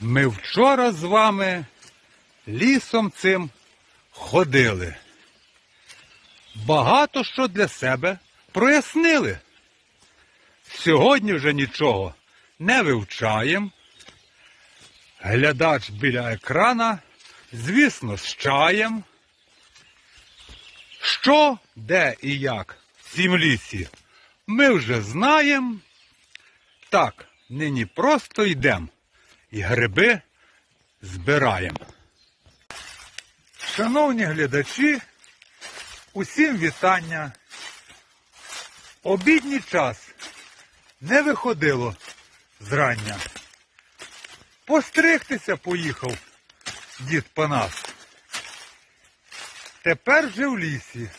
Ми вчора з вами лісом цим ходили. Багато що для себе прояснили. Сьогодні вже нічого не вивчаємо. Глядач біля екрана, звісно, з чаєм. Що, де і як в цім лісі, ми вже знаємо. Так, нині просто йдемо і гриби збираємо. Шановні глядачі, усім вітання. Обідній час не виходило зрання. Постригтися поїхав дід Панас. Тепер вже в лісі,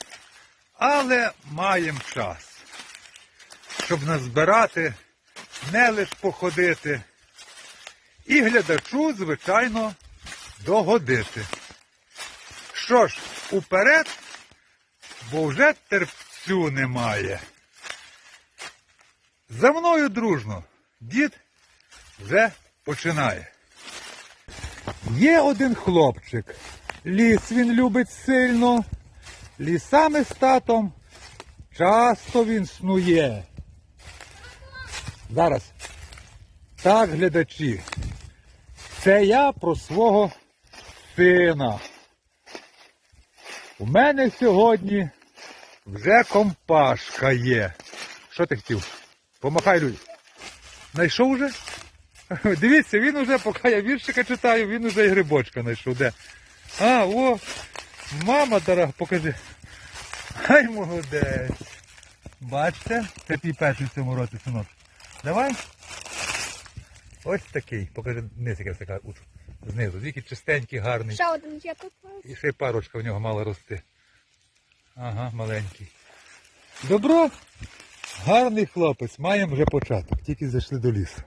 але маємо час, щоб назбирати, не лиш походити, і глядачу, звичайно, догодити. Що ж, уперед, бо вже терпцю немає. За мною дружно, дід вже починає. Є один хлопчик. Ліс він любить сильно, лісами з татом часто він снує. Зараз. Так, глядачі, це я про свого сина. У мене сьогодні вже компашка є. Що ти хотів? Помахай людям. Знайшов уже? Дивіться, він уже, поки я віршика читаю, він уже і грибочка знайшов. Де? А, о, мама дорога, покажи. Ай, молодець. Бачите? Це перший в цьому році, синок. Давай. Ось такий. Покажи низ, яка така. Знизу. Тільки чистенький, гарний. Ще один є тут. І ще парочка в нього мала рости. Ага, маленький. Добро. Гарний хлопець. Маємо вже початок. Тільки зайшли до лісу.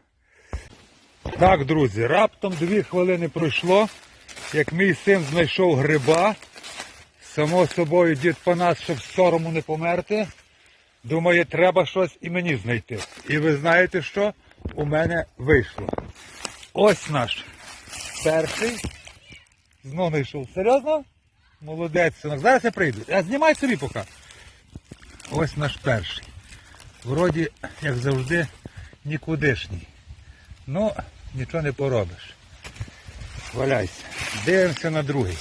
Так, друзі, раптом дві хвилини пройшло, як мій син знайшов гриба. Само собою дід Панас, щоб з сорому не померти. Думає, треба щось і мені знайти. І ви знаєте що? У мене вийшло. Ось наш перший. Знов знайшов. Серйозно? Молодець, синок. Зараз я прийду. А знімай собі поки. Ось наш перший. Вроді, як завжди, нікудишній. Ну, нічого не поробиш. Валяйся. Дивимося на другий.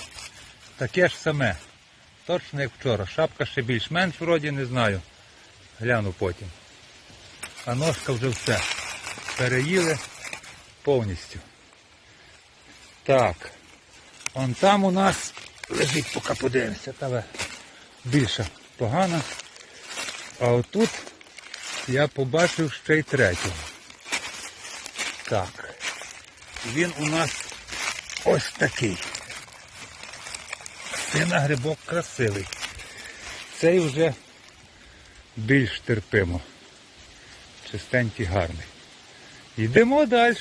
Таке ж саме. Точно як вчора. Шапка ще більш-менш вроді не знаю. Гляну потім. А ножка вже все. Переїли повністю. Так. Он там у нас лежить, поки подивимося, та більша погана. А отут я побачив ще й третього. Так. Він у нас ось такий. Сина грибок красивий. Цей вже більш терпимо. Чистенький, гарний. Йдемо далі.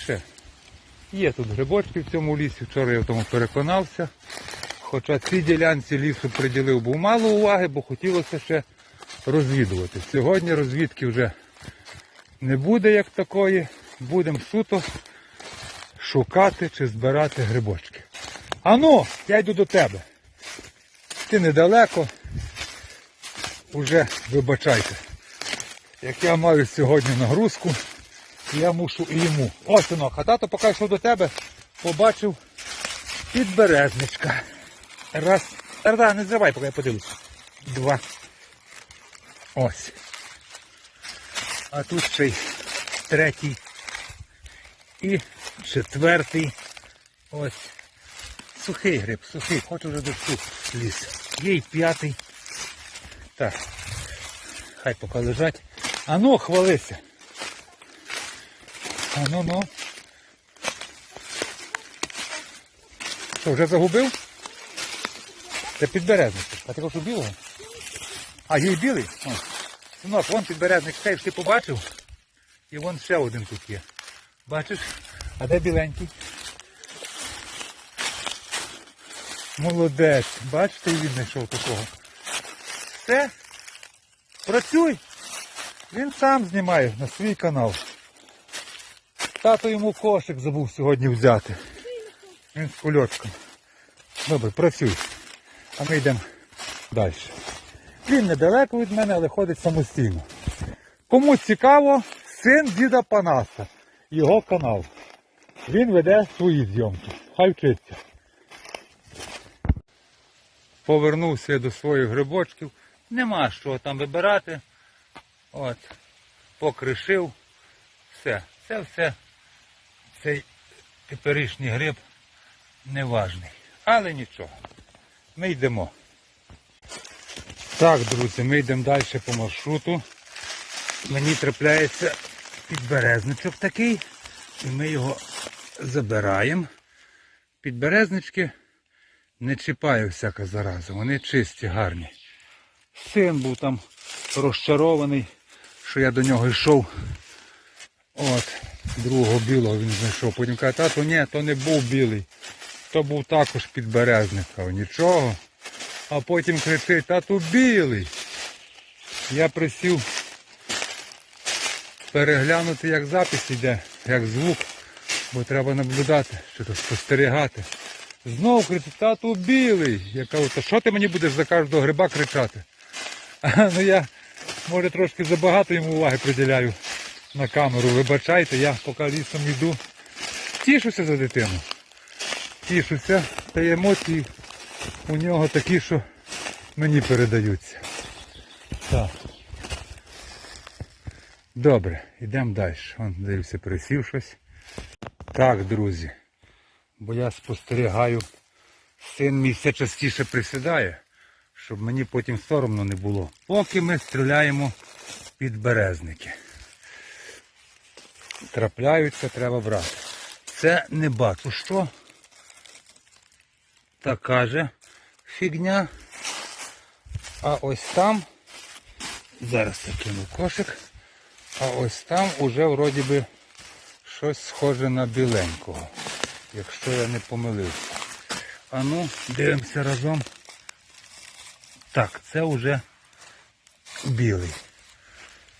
Є тут грибочки в цьому лісі, вчора я в тому переконався. Хоча цій ділянці лісу приділив був мало уваги, бо хотілося ще розвідувати. Сьогодні розвідки вже не буде як такої. Будемо суто шукати чи збирати грибочки. Ану, я йду до тебе. Ти недалеко. Уже вибачайте. Як я маю сьогодні нагрузку, я мушу і йому. Ось синок, а тато поки йшов до тебе, побачив підберезничка. Раз. Тарда, не зривай, поки я подивлюся. Два. Ось. А тут ще й третій. І четвертий. Ось. Сухий гриб, сухий. Хочу вже дощу ліс. Є й п'ятий. Так. Хай поки лежать. А ну, хвалися. А ну ну. Що, вже загубив? Це підберезник. А ти хочеш білого? А, є білий? О. Синок, вон підберезник цей ж ти побачив. І вон ще один тут є. Бачиш? А де біленький? Молодець. Бачите, і він знайшов такого. Все. Працюй. Він сам знімає на свій канал. Тато йому кошик забув сьогодні взяти. Він з кульочком. Добре, працюй. А ми йдемо далі. Він недалеко від мене, але ходить самостійно. Кому цікаво, син діда Панаса. Його канал. Він веде свої зйомки. Хай вчиться. Повернувся до своїх грибочків. Нема що там вибирати. От. Покришив. Все. Це все. Цей теперішній гриб неважний. Але нічого. Ми йдемо. Так, друзі, ми йдемо далі по маршруту. Мені трапляється підберезничок такий. І ми його забираємо. Підберезнички не чіпає всяка зараза. Вони чисті, гарні. Син був там розчарований, що я до нього йшов. От, другого білого він знайшов. Потім каже, тато, ні, то не був білий. То був також підберезник. Кажу, нічого. А потім кричить, тату білий. Я присів переглянути, як запис йде, як звук, бо треба наблюдати, що то спостерігати. Знову кричить, тату білий. Я кажу, то що ти мені будеш за кожного гриба кричати? А, ну я, може, трошки забагато йому уваги приділяю на камеру. Вибачайте, я поки лісом йду. Тішуся за дитину. Тішуся, та й емоції у нього такі, що мені передаються. Так. Добре, йдемо далі. Вон, дивився, присів щось. Так, друзі. Бо я спостерігаю, син мій все частіше присідає, щоб мені потім соромно не було. Поки ми стріляємо під березники. Трапляються, треба брати. Це не бачу що. Така же фігня. А ось там, зараз я кошик, а ось там уже вроді би щось схоже на біленького, якщо я не помилився. А ну, дивимося разом. Так, це вже білий.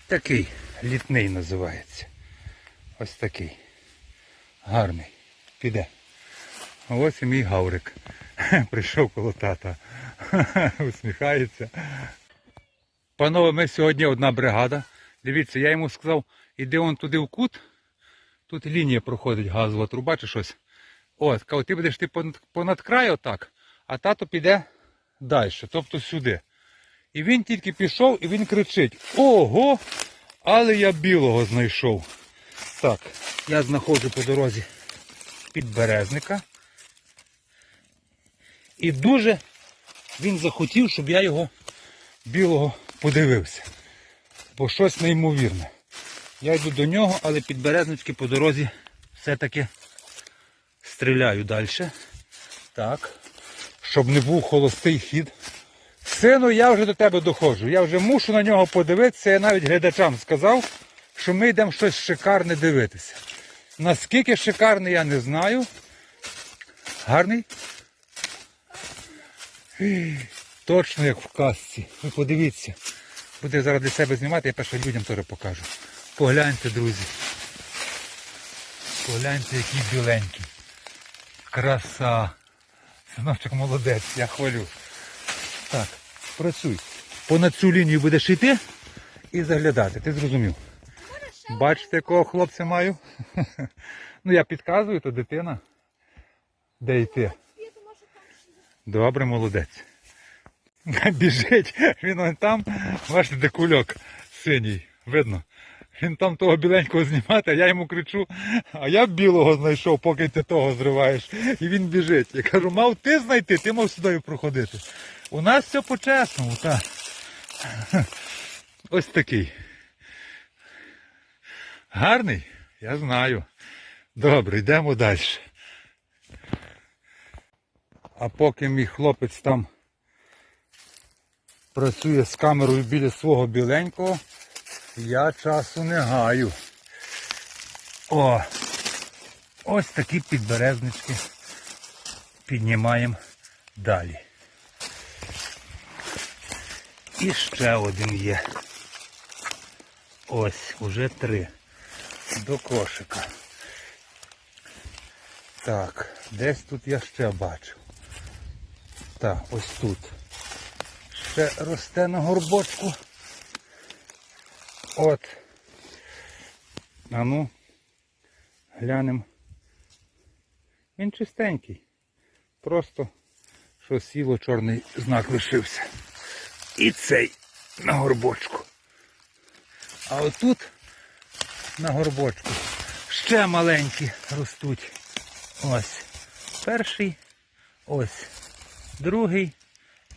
Такий літний називається. Ось такий. Гарний. Піде. Ось і мій гаврик. Прийшов коло тата. Усміхається. Панове, ми сьогодні одна бригада. Дивіться, я йому сказав, іди он туди в кут. Тут лінія проходить газова труба чи щось. От, кажу, ти будеш ти понад, понад край отак, а тато піде далі, тобто сюди. І він тільки пішов і він кричить: Ого! Але я білого знайшов. Так, я знаходжу по дорозі підберезника. І дуже він захотів, щоб я його білого подивився. Бо щось неймовірне. Я йду до нього, але підберезнички по дорозі все-таки стріляю далі. Так. Щоб не був холостий хід. Сину, я вже до тебе доходжу. Я вже мушу на нього подивитися. Я навіть глядачам сказав, що ми йдемо щось шикарне дивитися. Наскільки шикарний, я не знаю. Гарний? Точно як в казці. Ви подивіться. Буду я зараз для себе знімати, я перше людям теж покажу. Погляньте, друзі. Погляньте, який біленький. Краса. Синочок молодець, я хвалю. Так, працюй. Понад цю лінію будеш йти і заглядати. Ти зрозумів. Бачите, якого хлопця маю? Ну я підказую, то дитина. Де йти? Добре, молодець. Біжить, він он там, бачите, де кульок синій, видно. Він там того біленького знімати, а я йому кричу, а я білого знайшов, поки ти того зриваєш. І він біжить. Я кажу, мав ти знайти, ти мав сюди проходити. У нас все по-чесному, так. Ось такий. Гарний? Я знаю. Добре, йдемо далі. А поки мій хлопець там працює з камерою біля свого біленького, я часу не гаю. О! Ось такі підберезнички піднімаємо далі. І ще один є. Ось, уже три. До кошика. Так, десь тут я ще бачив. Так, ось тут. Ще росте на горбочку. От. А ну, глянемо. Він чистенький. Просто що сіло чорний знак лишився. І цей на горбочку. А отут на горбочку ще маленькі ростуть. Ось. Перший, ось. Другий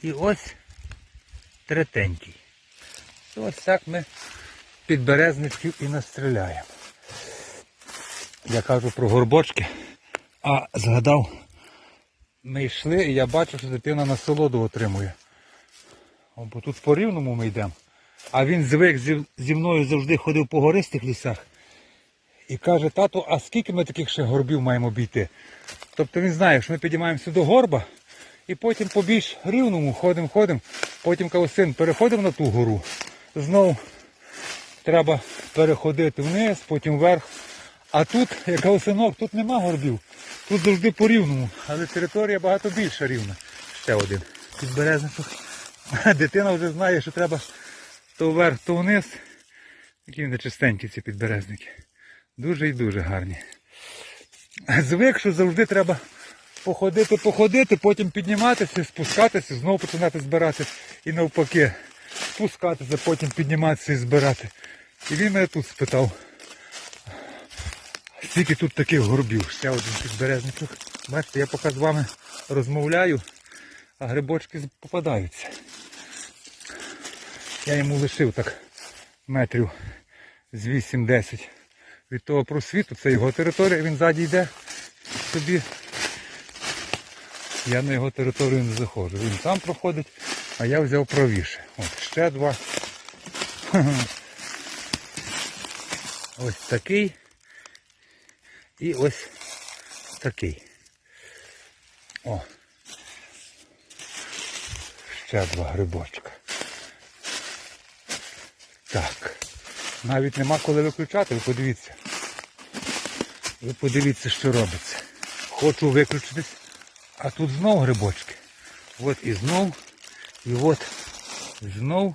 і ось третенький. Ось так ми підберезників і настріляємо. Я кажу про горбочки, а згадав, ми йшли і я бачу, що дитина насолоду отримує. Бо тут по рівному ми йдемо. А він звик зі мною завжди ходив по гористих лісах. І каже, тату, а скільки ми таких ще горбів маємо обійти? Тобто він знає, що ми підіймаємося до горба і потім по більш рівному ходимо, ходимо. Потім каже, син, переходимо на ту гору. Знову треба переходити вниз, потім вверх. А тут, як каже, синок, тут нема горбів. Тут завжди по рівному, але територія багато більша рівна. Ще один підберезничок. Дитина вже знає, що треба то вверх, то вниз. Які вони чистенькі ці підберезники. Дуже і дуже гарні. Звик, що завжди треба походити, походити, потім підніматися, спускатися, знову починати збирати. І навпаки, спускатися, потім підніматися і збирати. І він мене тут спитав. Скільки тут таких горбів? Ще один підберезничок. Бачите, я поки з вами розмовляю, а грибочки попадаються. Я йому лишив так метрів з 8-10 від того просвіту. Це його територія, він ззаді йде собі. Я на його територію не заходжу. Він там проходить, а я взяв правіше. От, ще два. Ось такий. І ось такий. О. Ще два грибочка. Так. Навіть нема коли виключати, ви подивіться. Ви подивіться, що робиться. Хочу виключитись, а тут знов грибочки. От і знов, і от знов.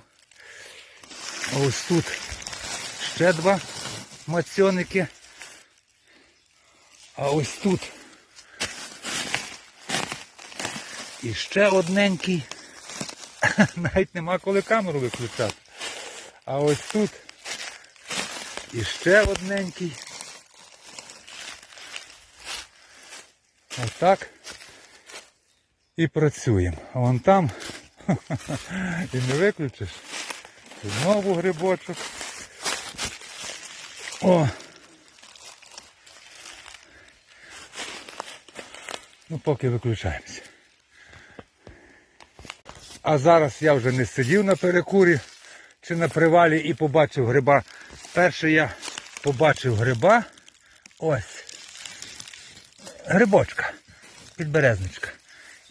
Ось тут ще два мацьоники. А ось тут і ще одненький. Навіть нема коли камеру виключати. А ось тут і ще одненький. Отак. І працюємо. А вон там і не виключиш. Знову грибочок. О! Ну поки виключаємося. А зараз я вже не сидів на перекурі чи на привалі і побачив гриба. Перше я побачив гриба. Ось. Грибочка. Підберезничка.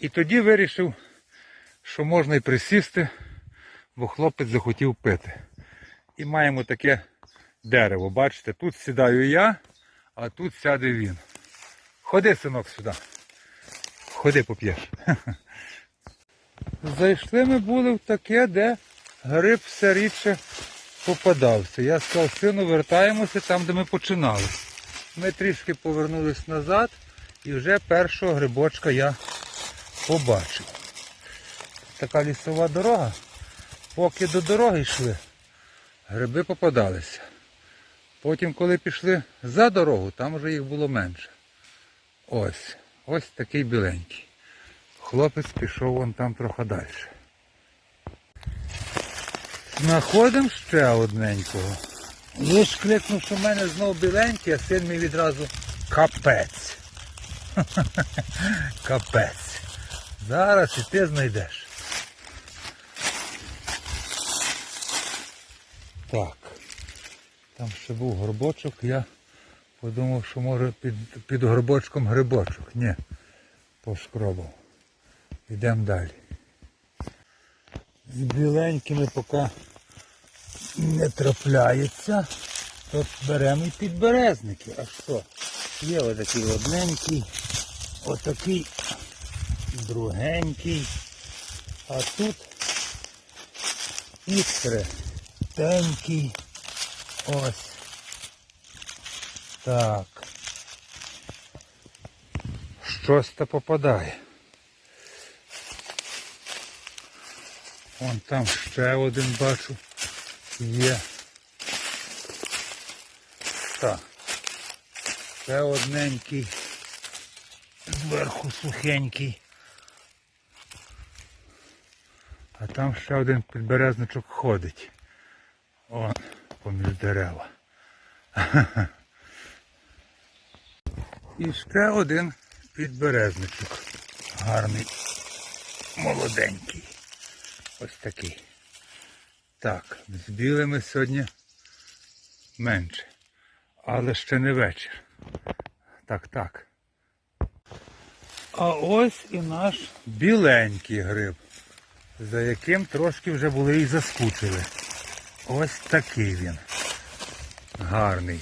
І тоді вирішив, що можна і присісти, бо хлопець захотів пити. І маємо таке дерево. Бачите, тут сідаю я, а тут сяде він. Ходи, синок, сюди. Ходи поп'єш. Зайшли ми були в таке, де гриб все рідше попадався. Я сказав, сину, вертаємося там, де ми починали. Ми трішки повернулись назад і вже першого грибочка я побачив. Така лісова дорога. Поки до дороги йшли, гриби попадалися. Потім, коли пішли за дорогу, там вже їх було менше. Ось. Ось такий біленький. Хлопець пішов вон там трохи далі. Знаходимо ще одненького. Лиш кликнув, що в мене знов біленький, а син мій відразу капець. Капець. Зараз і ти знайдеш. Так. Там ще був горбочок, я подумав, що може під, під горбочком грибочок. Ні, пошкробав. Йдемо далі. З біленькими поки не трапляється, то беремо і підберезники. А що? Є отакий одненький, отакий другенький. А тут і третенький. Ось. Так. Щось то попадає. Вон там ще один бачу. Є. Так. Ще одненький. Зверху сухенький. А там ще один підберезничок ходить. О, поміж дерева. І ще один підберезничок. Гарний, молоденький. Ось такий. Так, з білими сьогодні менше. Але ще не вечір. Так, так. А ось і наш біленький гриб за яким трошки вже були і заскучили. Ось такий він. Гарний,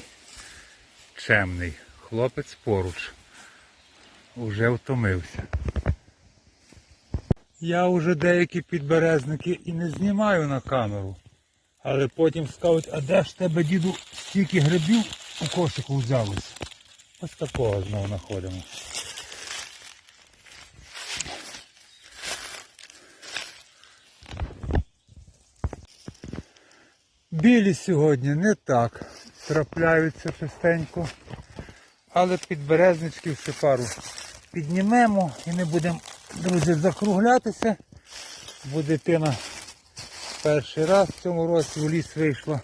чемний. Хлопець поруч. Уже втомився. Я вже деякі підберезники і не знімаю на камеру. Але потім скажуть, а де ж тебе, діду, стільки грибів у кошику взялось? Ось такого знову знаходимо. Білі сьогодні не так трапляються частенько. Але підберезничків ще пару піднімемо і не будемо, друзі, закруглятися. Бо дитина перший раз в цьому році в ліс вийшла.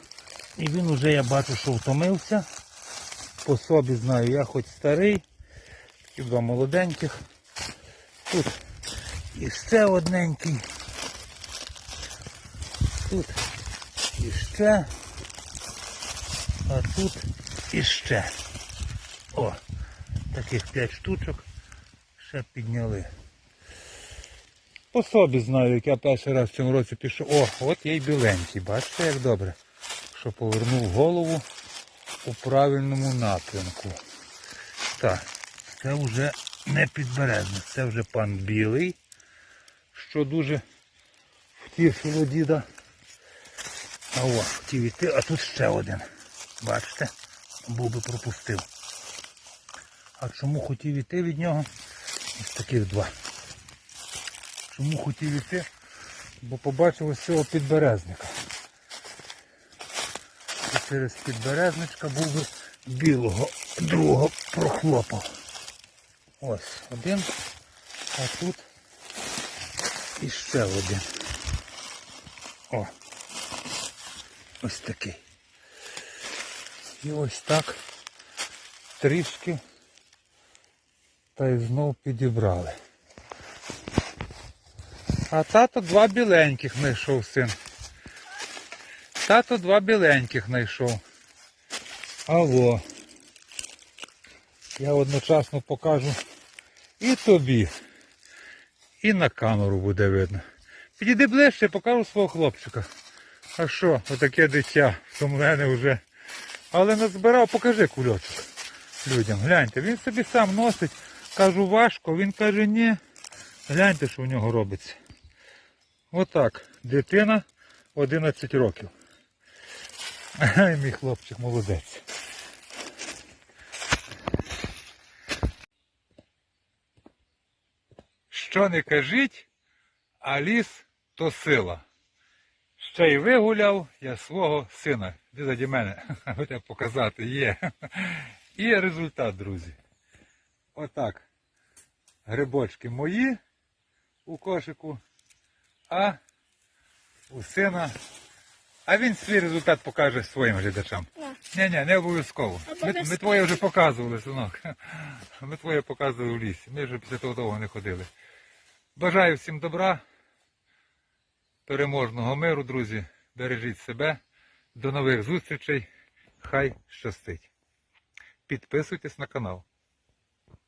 І він уже, я бачу, що втомився. По собі знаю, я хоч старий, і два молоденьких. Тут і ще одненький. Тут і ще. А тут іще. О, таких 5 штучок ще підняли. По собі знаю, як я перший раз в цьому році пішов. О, от є й біленький, бачите, як добре. Що повернув голову у правильному напрямку. Так, це вже не підберезне, це вже пан білий, що дуже втішило діда. А о, хотів іти, а тут ще один. Бачите? Був би пропустив. А чому хотів іти від нього? Ось таких два. Чому хотів іти? Бо побачив ось цього підберезника. Через підберезничка був би білого другого прохлопав. Ось один, а тут іще один. О! Ось такий. І ось так трішки та й знов підібрали. А тато два біленьких знайшов син. Тато два біленьких знайшов. Алло. Я одночасно покажу і тобі. І на камеру буде видно. Підійди ближче, покажу свого хлопчика. А що, отаке дитя втомлене вже. Але назбирав, покажи кульочок людям. Гляньте, він собі сам носить. Кажу, важко, він каже, ні. Гляньте, що в нього робиться. Отак. Дитина 11 років. Ай, мій хлопчик молодець. Що не кажіть, а ліс то сила. Ще й вигуляв я свого сина. Де заді мене, хоча показати є. І результат, друзі. Отак. Грибочки мої у кошику, а у сина. А він свій результат покаже своїм глядачам. Ні, ні, не обов'язково. Ми, ми твоє вже показували, синок. Ми твоє показували в лісі. Ми вже після того довго не ходили. Бажаю всім добра, переможного миру, друзі. Бережіть себе. До нових зустрічей. Хай щастить. Підписуйтесь на канал.